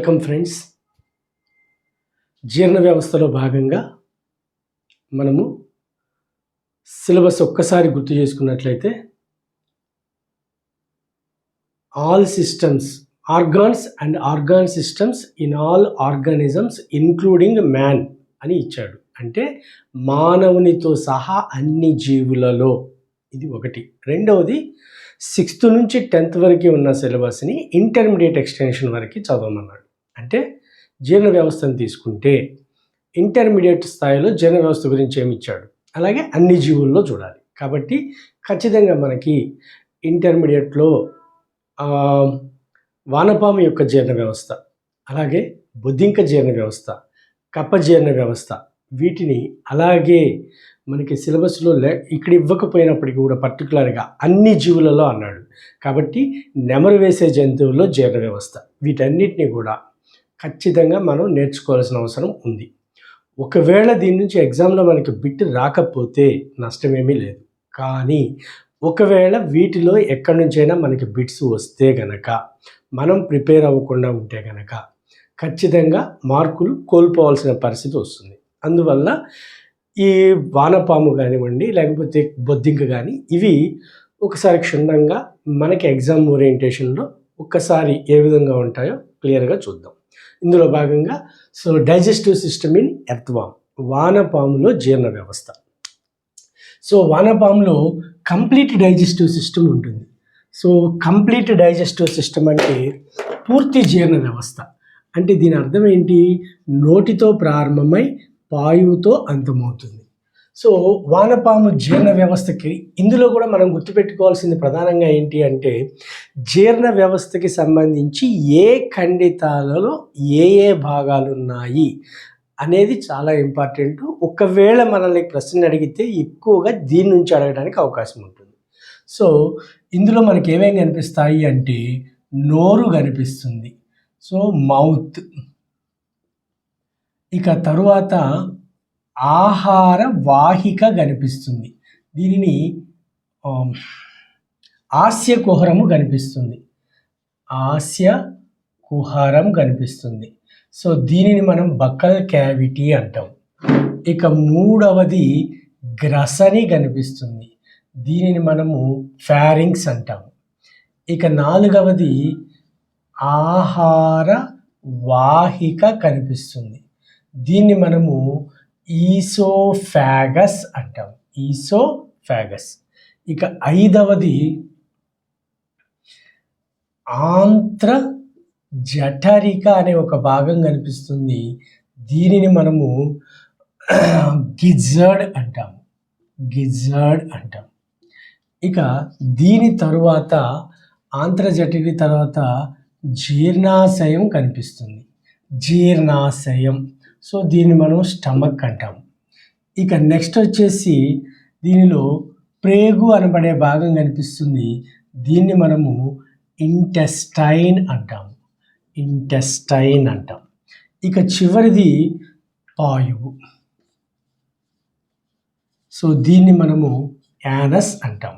Welcome friends జీర్ణ వ్యవస్థలో భాగంగా మనము సిలబస్ ఒక్కసారి గుర్తు చేసుకున్నట్లయితే all systems organs and organ systems in all organisms including man అని ఇచ్చాడు. అంటే మానవునితో సహా అన్ని జీవులలో. ఇది ఒకటి. రెండవది సిక్స్త్ నుంచి టెన్త్ వరకు ఉన్న సిలబస్ని ఇంటర్మీడియట్ ఎక్స్టెన్షన్ వరకు చదవమన్నాడు. అంటే జీర్ణ వ్యవస్థను తీసుకుంటే ఇంటర్మీడియట్ స్థాయిలో జీర్ణ వ్యవస్థ గురించి ఏమి ఇచ్చాడు? అలాగే అన్ని జీవుల్లో చూడాలి. కాబట్టి ఖచ్చితంగా మనకి ఇంటర్మీడియట్లో వానపాము యొక్క జీర్ణ వ్యవస్థ అలాగే బొద్దింక జీర్ణ వ్యవస్థ కప్ప జీర్ణ వ్యవస్థ వీటిని అలాగే మనకి సిలబస్లో లే ఇక్కడ ఇవ్వకపోయినప్పటికీ కూడా పర్టికులర్గా అన్ని జీవులలో అన్నాడు. కాబట్టి నెమరు వేసే జంతువుల్లో జీర్ణ వ్యవస్థ. వీటన్నిటిని కూడా ఖచ్చితంగా మనం నేర్చుకోవాల్సిన అవసరం ఉంది. ఒకవేళ దీని నుంచి ఎగ్జామ్లో మనకి బిట్ రాకపోతే నష్టమేమీ లేదు. కానీ ఒకవేళ వీటిలో ఎక్కడి నుంచైనా మనకి బిట్స్ వస్తే గనక మనం ప్రిపేర్ అవ్వకుండా ఉంటే గనక ఖచ్చితంగా మార్కులు కోల్పోవాల్సిన పరిస్థితి వస్తుంది. అందువల్ల ఈ వానపాము కానివ్వండి లేకపోతే బొద్దింక కానీ ఇవి ఒకసారి క్షుణ్ణంగా మనకి ఎగ్జామ్ ఓరియంటేషన్లో ఒక్కసారి ఏ విధంగా ఉంటాయో క్లియర్గా చూద్దాం. ఇందులో భాగంగా so digestive system in earthworm వానపాములో జీర్ణ వ్యవస్థ. సో వానపాములో కంప్లీట్ డైజెస్టివ్ సిస్టమ్ ఉంటుంది. సో కంప్లీట్ డైజెస్టివ్ సిస్టమ్ అంటే పూర్తి జీర్ణ వ్యవస్థ. అంటే దీని అర్థం ఏంటి? నోటితో ప్రారంభమై పాయువుతో అంతమవుతుంది. సో వానపాము జీర్ణ వ్యవస్థకి ఇందులో కూడా మనం గుర్తుపెట్టుకోవాల్సింది ప్రధానంగా ఏంటి అంటే జీర్ణ వ్యవస్థకి సంబంధించి ఏ ఖండితాలలో ఏ ఏ భాగాలు ఉన్నాయి అనేది చాలా ఇంపార్టెంట్. ఒకవేళ మనల్ని ప్రశ్న అడిగితే ఎక్కువగా దీని నుంచి అడగడానికి అవకాశం ఉంటుంది. సో ఇందులో మనకి ఏమేమి కనిపిస్తాయి అంటే నోరు కనిపిస్తుంది. So mouth. ఇక తరువాత ఆహార వాహిక కనిపిస్తుంది. దీనిని ఆస్య కుహరము కనిపిస్తుంది. ఆస్య కుహరం కనిపిస్తుంది. సో దీనిని మనం బకల్ క్యావిటీ అంటాం. ఇక మూడవది గ్రసని కనిపిస్తుంది. దీనిని మనము ఫ్యారింగ్స్ అంటాం ఇక నాలుగవది ఆహార వాహిక కనిపిస్తుంది. దీన్ని మనము ఈసోఫాగస్ అంటాం. ఈసోఫాగస్. ఇక ఐదవది ఆంత్ర జఠరిక అనే ఒక భాగం కనిపిస్తుంది. దీనిని మనము గిజర్డ్ అంటాం. గిజర్డ్ అంటాం. ఇక దీని తరువాత ఆంత్రజఠరి తర్వాత జీర్ణాశయం కనిపిస్తుంది. జీర్ణాశయం. సో దీన్ని మనం స్టమక్ అంటాం ఇక నెక్స్ట్ వచ్చేసి దీనిలో ప్రేగు అనబడే భాగం కనిపిస్తుంది. దీన్ని మనము ఇంటెస్టైన్ అంటాం ఇంటెస్టైన్ అంటాం ఇక చివరిది పాయువు. సో దీన్ని మనము యానస్ అంటాం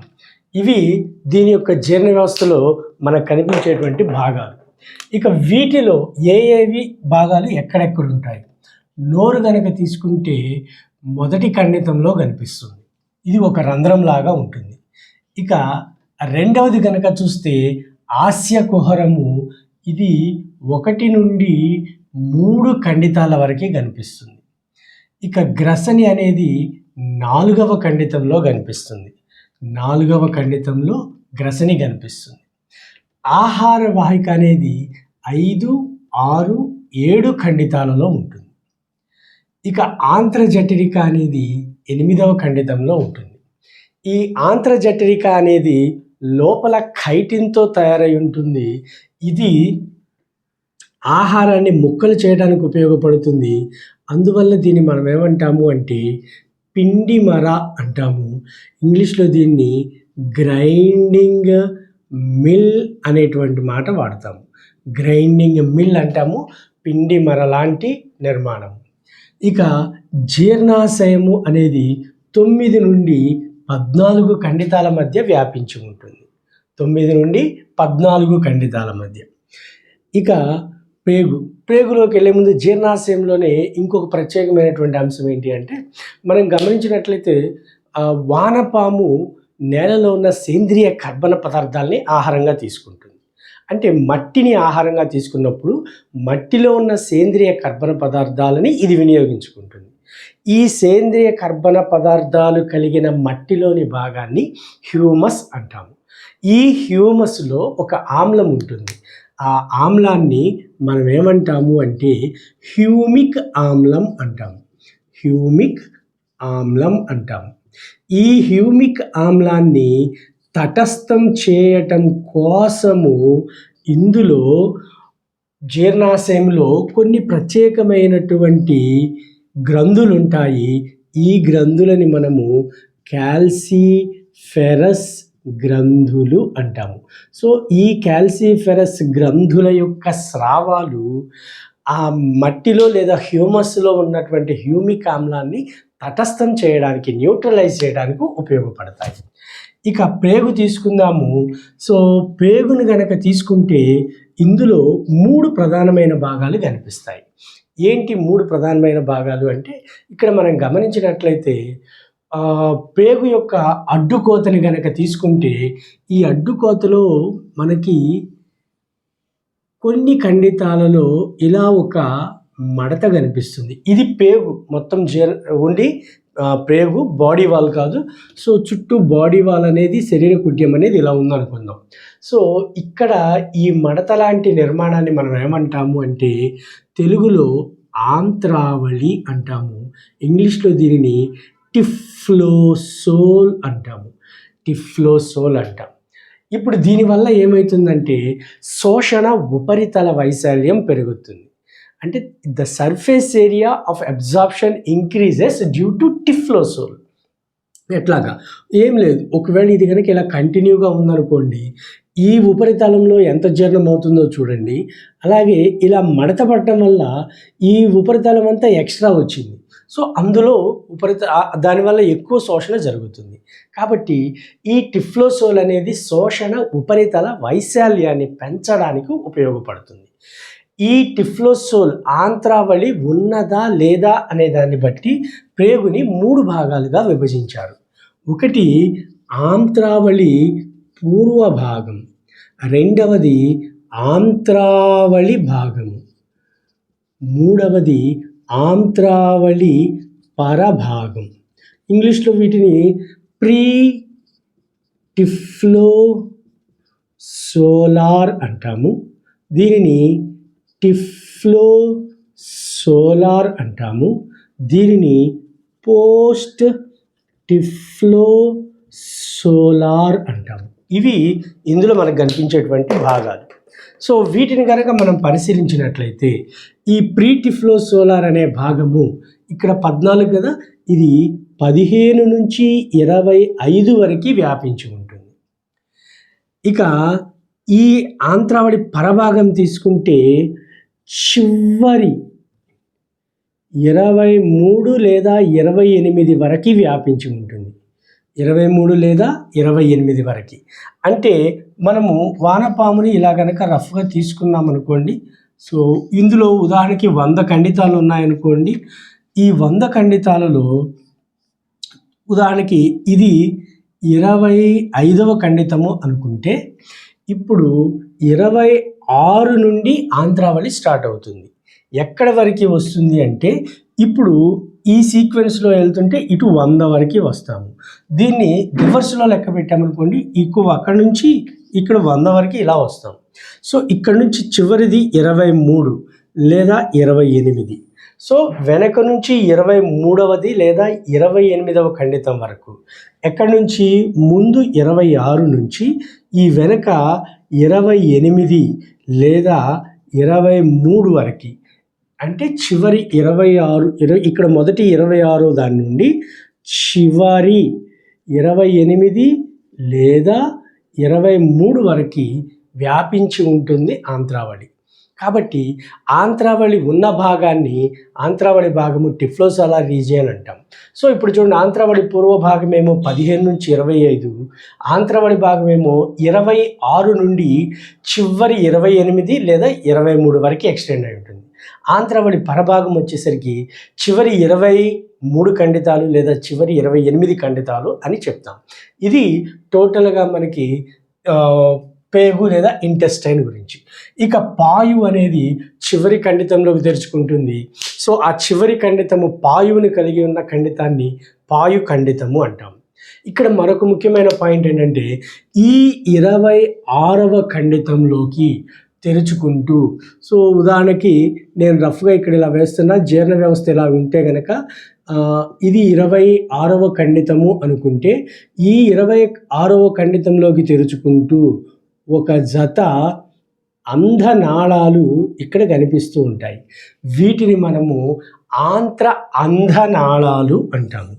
ఇవి దీని యొక్క జీర్ణ వ్యవస్థలో మనకు కనిపించేటువంటి భాగాలు. ఇక వీటిలో ఏ ఏవి భాగాలు ఎక్కడెక్కడ ఉంటాయి? నోరు కనుక తీసుకుంటే మొదటి ఖండితంలో కనిపిస్తుంది. ఇది ఒక రంధ్రం లాగా ఉంటుంది. ఇక రెండవది కనుక చూస్తే ఆస్య కుహరము ఇది ఒకటి నుండి మూడు ఖండితాల వరకే కనిపిస్తుంది. ఇక గ్రసని అనేది నాలుగవ ఖండితంలో కనిపిస్తుంది. నాలుగవ ఖండితంలో గ్రసని కనిపిస్తుంది. ఆహార వాహిక అనేది ఐదు ఆరు ఏడు ఖండితాలలో ఉంటుంది. ఇక ఆంత్రజఠరిక అనేది ఎనిమిదవ ఖండితంలో ఉంటుంది. ఈ ఆంత్రజఠరిక అనేది లోపల ఖైటిన్తో తయారై ఉంటుంది. ఇది ఆహారాన్ని ముక్కలు చేయడానికి ఉపయోగపడుతుంది. అందువల్ల దీన్ని మనం ఏమంటాము అంటే పిండి మర అంటాము. ఇంగ్లీష్లో దీన్ని గ్రైండింగ్ మిల్ అనేటువంటి మాట వాడతాము. గ్రైండింగ్ మిల్ అంటాము. పిండి మర లాంటి నిర్మాణం ఇక జీర్ణాశయము అనేది తొమ్మిది నుండి పద్నాలుగు ఖండితాల మధ్య వ్యాపించి ఉంటుంది. తొమ్మిది నుండి పద్నాలుగు ఖండితాల మధ్య. ఇక ప్రేగు ప్రేగులోకి వెళ్ళే ముందు జీర్ణాశయంలోనే ఇంకొక ప్రత్యేకమైనటువంటి అంశం ఏంటి అంటే మనం గమనించినట్లయితే వానపాము నేలలో ఉన్న సేంద్రియ కర్బన పదార్థాలని ఆహారంగా తీసుకుంటుంది. అంటే మట్టిని ఆహారంగా తీసుకున్నప్పుడు మట్టిలో ఉన్న సేంద్రియ కర్బన పదార్థాలని ఇది వినియోగించుకుంటుంది. ఈ సేంద్రియ కర్బన పదార్థాలు కలిగిన మట్టిలోని భాగాన్ని హ్యూమస్ అంటాము. ఈ హ్యూమస్లో ఒక ఆమ్లం ఉంటుంది. ఆ ఆమ్లాన్ని మనం ఏమంటాము అంటే హ్యూమిక్ ఆమ్లం అంటాము. హ్యూమిక్ ఆమ్లం అంటాము. ఈ హ్యూమిక్ ఆమ్లాన్ని తటస్థం చేయటం కోసము ఇందులో జీర్ణాశయంలో కొన్ని ప్రత్యేకమైనటువంటి గ్రంథులు ఉంటాయి ఈ గ్రంథులని మనము క్యాల్సిఫెరస్ గ్రంథులు అంటాము. సో ఈ క్యాల్సిఫెరస్ గ్రంథుల యొక్క స్రావాలు ఆ మట్టిలో లేదా హ్యూమస్లో ఉన్నటువంటి హ్యూమిక్ ఆమ్లాన్ని తటస్థం చేయడానికి న్యూట్రలైజ్ చేయడానికి ఉపయోగపడతాయి. ఇక ప్రేగు తీసుకుందాము. సో ప్రేగుని గనక తీసుకుంటే ఇందులో మూడు ప్రధానమైన భాగాలు కనిపిస్తాయి. ఏంటి మూడు ప్రధానమైన భాగాలు అంటే ఇక్కడ మనం గమనించినట్లయితే పేగు యొక్క అడ్డుకోతని గనక తీసుకుంటే ఈ అడ్డుకోతలో మనకి కొన్ని ఖండితాలలో ఇలా ఒక మడత కనిపిస్తుంది. ఇది పేగు మొత్తం జ ఉండి ప్రేగు బాడీ వాల్ కాదు. సో చుట్టూ బాడీ వాల్ అనేది శరీర కుడ్యం అనేది ఇలా ఉందనుకుందాం. సో ఇక్కడ ఈ మడత లాంటి నిర్మాణాన్ని మనం ఏమంటాము అంటే తెలుగులో ఆంత్రావళి అంటాము. ఇంగ్లీష్లో దీనిని టిఫ్లోసోల్ అంటాము. టిఫ్లోసోల్ అంటాం. ఇప్పుడు దీనివల్ల ఏమవుతుందంటే శోషణ ఉపరితల వైశాల్యం పెరుగుతుంది. అంటే the surface area of absorption increases due to typhlosole ఎట్లాగా? ఏం లేదు. ఒకవేళ ఇది కనుక ఇలా కంటిన్యూగా ఉందనుకోండి ఈ ఉపరితలంలో ఎంత జీర్ణం అవుతుందో చూడండి. అలాగే ఇలా మడత పడటం వల్ల ఈ ఉపరితలం అంతా ఎక్స్ట్రా వచ్చింది. సో అందులో ఉపరిత దానివల్ల ఎక్కువ శోషణ జరుగుతుంది. కాబట్టి ఈ టిఫ్లోసోల్ అనేది శోషణ ఉపరితల వైశాల్యాన్ని పెంచడానికి ఉపయోగపడుతుంది. ఈ టిఫ్లోసోల్ ఆంత్రావళి ఉన్నదా లేదా అనే దాన్ని బట్టి ప్రేగుని మూడు భాగాలుగా విభజించారు. ఒకటి ఆంత్రావళి పూర్వ భాగం రెండవది ఆంత్రావళి భాగము మూడవది ఆంత్రావళి పరభాగం. ఇంగ్లీష్లో వీటిని ప్రీ టిఫ్లో సోలార్ అంటాము. దీనిని టిఫ్లో సోలార్ అంటాము. దీనిని పోస్ట్ టిఫ్లో సోలార్ అంటాము. ఇవి ఇందులో మనకు కనిపించేటువంటి భాగాలు. సో వీటిని కనుక మనం పరిశీలించినట్లయితే ఈ ప్రీ టిఫ్లో సోలార్ అనే భాగము ఇక్కడ పద్నాలుగు కదా? ఇది పదిహేను నుంచి ఇరవై ఐదు వరకు వ్యాపించి ఉంటుంది. ఇక ఈ ఆంత్రావళి పరభాగం తీసుకుంటే చివరి ఇరవై మూడు లేదా ఇరవై ఎనిమిది వరకు వ్యాపించి ఉంటుంది. ఇరవై మూడు లేదా ఇరవై ఎనిమిది వరకు. అంటే మనము వానపాముని ఇలా కనుక రఫ్గా తీసుకున్నామనుకోండి సో ఇందులో ఉదాహరణకి వంద ఖండితాలు ఉన్నాయనుకోండి. ఈ వంద ఖండితాలలో ఉదాహరణకి ఇది ఇరవై ఐదవ ఖండితము అనుకుంటే ఇప్పుడు ఇరవై ఆరు నుండి ఆంధ్రావళి స్టార్ట్ అవుతుంది. ఎక్కడ వరకు వస్తుంది అంటే ఇప్పుడు ఈ సీక్వెన్స్లో వెళ్తుంటే ఇటు వంద వరకు వస్తాము. దీన్ని రివర్స్లో లెక్క పెట్టామనుకోండి ఎక్కువ అక్కడ నుంచి ఇక్కడ వంద వరకు ఇలా వస్తాం. సో ఇక్కడ నుంచి చివరిది ఇరవై మూడు లేదా ఇరవై ఎనిమిది. సో వెనక నుంచి ఇరవై మూడవది లేదా ఇరవై ఎనిమిదవ ఖండితం వరకు. ఎక్కడి నుంచి? ముందు ఇరవై ఆరు నుంచి ఈ వెనక ఇరవై ఎనిమిది లేదా ఇరవై మూడు వరకు. అంటే చివరి ఇరవై ఆరు ఇరవై ఇక్కడ మొదటి ఇరవై ఆరో దాని నుండి చివరి ఇరవై ఎనిమిది లేదా ఇరవై మూడు వరకు వ్యాపించి ఉంటుంది ఆంధ్రావళి. కాబట్టి ఆంధ్రావళి ఉన్న భాగాన్ని ఆంత్రావళి భాగము టిఫ్లోసాలా రీజియన్ అంటాం. సో ఇప్పుడు చూడండి ఆంత్రావళి పూర్వ భాగమేమో పదిహేను నుంచి ఇరవై ఐదు ఆంధ్రావళి భాగమేమో ఇరవై ఆరు నుండి చివరి ఇరవై ఎనిమిది లేదా ఇరవై మూడు వరకు ఎక్స్టెండ్ అయి ఉంటుంది. ఆంధ్రావళి పరభాగం వచ్చేసరికి చివరి ఇరవై మూడు ఖండితాలు లేదా చివరి ఇరవై ఎనిమిది ఖండితాలు అని చెప్తాం. ఇది టోటల్గా మనకి పేగు లేదా ఇంటెస్టైన్ గురించి. ఇక పాయు అనేది చివరి ఖండితంలోకి తెరుచుకుంటుంది సో ఆ చివరి ఖండితము పాయువుని కలిగి ఉన్న ఖండితాన్ని పాయు ఖండితము అంటాం. ఇక్కడ మరొక ముఖ్యమైన పాయింట్ ఏంటంటే ఈ ఇరవై ఆరవ ఖండితంలోకి తెరుచుకుంటూ సో ఉదాహరణకి నేను రఫ్గా ఇక్కడ ఇలా వేస్తున్నా జీర్ణ వ్యవస్థ ఇలా ఉంటే గనక ఇది ఇరవై ఆరవ ఖండితము అనుకుంటే ఈ ఇరవై ఆరవ ఖండితంలోకి తెరుచుకుంటూ ఒక జత అంధనాళాలు ఇక్కడ కనిపిస్తూ ఉంటాయి. వీటిని మనము ఆంత్ర అంధనాళాలు అంటాము.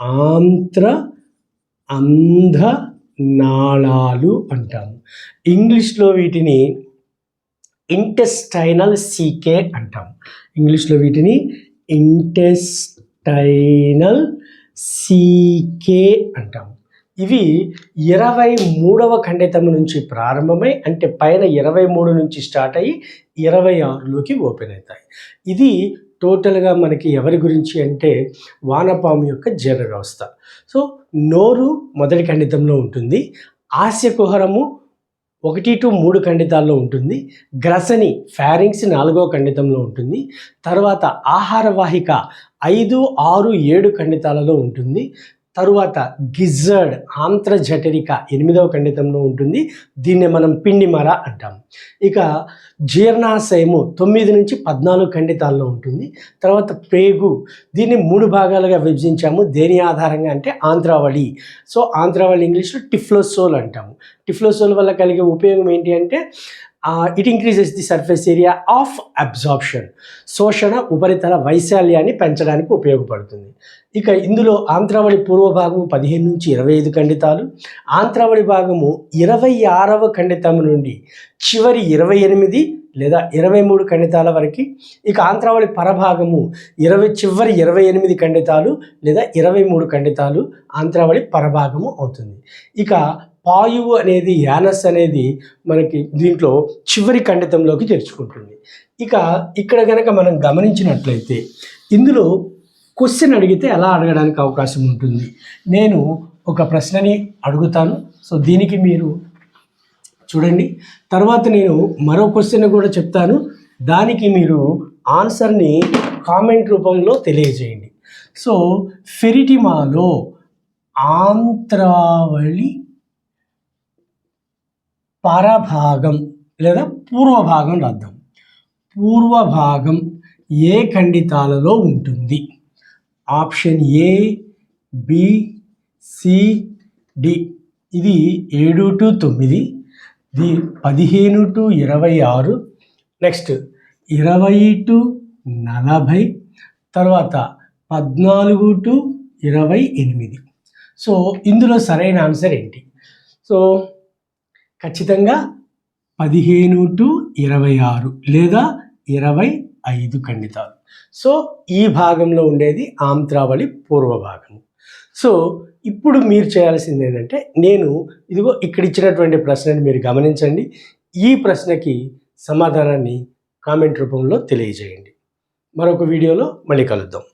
ఆంత్ర అంధనాళాలు అంటాము. ఇంగ్లీష్లో వీటిని ఇంటెస్టైనల్ సీకే అంటాం ఇంగ్లీష్లో వీటిని ఇంటెస్టైనల్ సీకే అంటాం ఇవి ఇరవై మూడవ ఖండితం నుంచి ప్రారంభమై అంటే పైన ఇరవై మూడు నుంచి స్టార్ట్ అయ్యి ఇరవై ఆరులోకి ఓపెన్ అవుతాయి. ఇది టోటల్గా మనకి ఎవరి గురించి అంటే వానపాము యొక్క జీర్ణ వ్యవస్థ. సో నోరు మొదటి ఖండితంలో ఉంటుంది ఆస్య కుహరము ఒకటి టు మూడు ఖండితాల్లో ఉంటుంది గ్రసని ఫ్యారింగ్స్ నాలుగో ఖండితంలో ఉంటుంది తర్వాత ఆహార వాహిక ఐదు ఆరు ఏడు ఖండితాలలో ఉంటుంది తరువాత గిజర్డ్ ఆంత్రజఠరిక ఎనిమిదవ ఖండితంలో ఉంటుంది. దీన్ని మనం పిండిమర అంటాం. ఇక జీర్ణాశయము తొమ్మిది నుంచి పద్నాలుగు ఖండితాల్లో ఉంటుంది. తర్వాత ప్రేగు దీన్ని మూడు భాగాలుగా విభజించాము. దేని ఆధారంగా అంటే ఆంధ్రావళి. సో ఆంధ్రావళి ఇంగ్లీష్లో టిఫ్లోసోల్ అంటాము. టిఫ్లోసోల్ వల్ల కలిగే ఉపయోగం ఏంటి అంటే it increases the surface area of absorption శోషణ ఉపరితల వైశాల్యాన్ని పెంచడానికి ఉపయోగపడుతుంది. ఇక ఇందులో ఆంధ్రావళి పూర్వ భాగము పదిహేను నుంచి ఇరవై ఐదు ఖండితాలు ఆంధ్రావళి భాగము ఇరవై ఆరవ ఖండితం నుండి చివరి ఇరవై ఎనిమిది లేదా ఇరవై మూడు ఖండితాల వరకు ఇక ఆంధ్రావళి పరభాగము ఇరవై చివరి ఇరవై ఎనిమిది ఖండితాలు లేదా ఇరవై మూడు ఖండితాలు ఆంధ్రావళి పరభాగము అవుతుంది. ఇక పాయువు అనేది యానస్ అనేది మనకి దీంట్లో చివరి ఖండితంలోకి తెరుచుకుంటుంది ఇక ఇక్కడ కనుక మనం గమనించినట్లయితే ఇందులో క్వశ్చన్ అడిగితే ఎలా అడగడానికి అవకాశం ఉంటుంది. నేను ఒక ప్రశ్నని అడుగుతాను. సో దీనికి మీరు చూడండి. తర్వాత నేను మరో క్వశ్చన్ కూడా చెప్తాను. దానికి మీరు ఆన్సర్ని కామెంట్ రూపంలో తెలియజేయండి. సో ఫెరిటిమాలో ఆంత్రావళి పరభాగం లేదా పూర్వభాగం రాద్దాం పూర్వభాగం ఏ ఖండితాలలో ఉంటుంది? Option A B C D. ఇది ఏడు టు తొమ్మిది ది పదిహేను టు ఇరవై ఆరు నెక్స్ట్ ఇరవై టు నలభై తర్వాత పద్నాలుగు టు ఇరవై ఎనిమిది. సో ఇందులో సరైన ఆన్సర్ ఏంటి? సో ఖచ్చితంగా పదిహేను టు ఇరవై ఆరు లేదా ఇరవై ఐదు ఖండితాలు. సో ఈ భాగంలో ఉండేది ఆంత్రావళి పూర్వ భాగము సో ఇప్పుడు మీరు చేయాల్సింది ఏంటంటే నేను ఇదిగో ఇక్కడ ఇచ్చినటువంటి ప్రశ్నని మీరు గమనించండి. ఈ ప్రశ్నకి సమాధానాన్ని కామెంట్ రూపంలో తెలియజేయండి. మరొక వీడియోలో మళ్ళీ కలుద్దాం.